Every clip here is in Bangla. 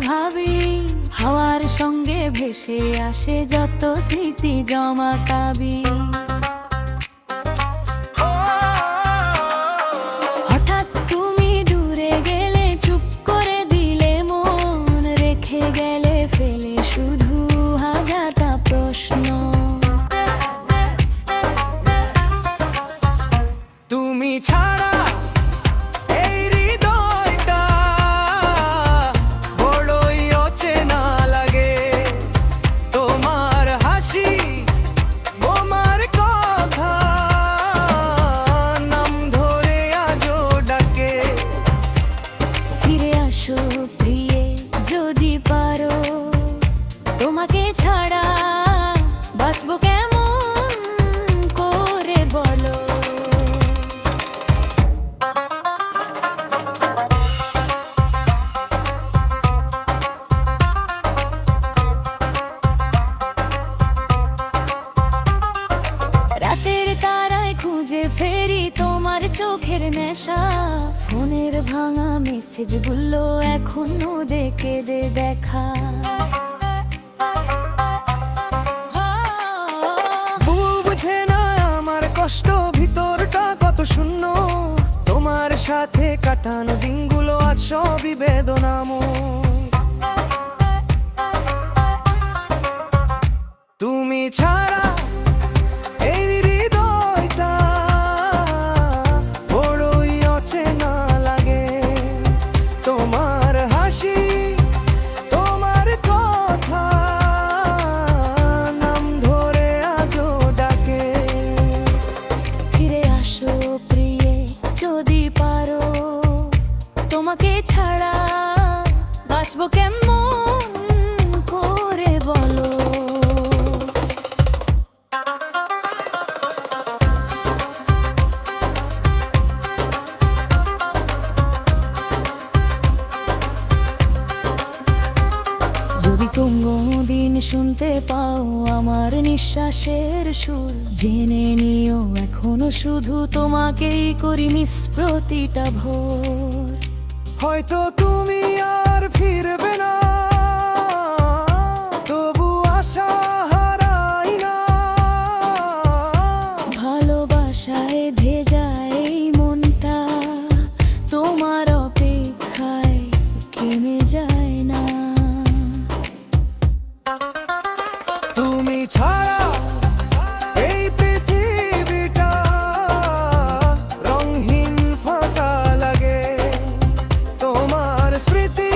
ভাবি হাওয়ার সঙ্গে ভেসে আসে যত স্মৃতি জমা কাবি তোমাকে ছাড়া বাঁচবো কেমন করে বলো? রাতের তারায় খুঁজে ফেরি তোমার চোখের নেশা। ফোনের ভাঙা মেসেজগুলো এখনও দেখে দে দেখা। ভিতরটা কত শূন্য? তোমার সাথে কাটানো দিনগুলো আজ সবই বেদনাময়। বাঁচবো কেমন করে বলো। যদি দিন শুনতে পাও আমার নিঃশ্বাসের সুর, জেনে নিও এখনও শুধু তোমাকেই করি মিস প্রতিটা ভোর। হয়তো তোমার অপেক্ষায় কেমে যায় না। তুমি ছাড়া পৃথিবীটা ফাঁকা লাগে। তোমার স্মৃতি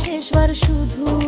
শেষবার শুধু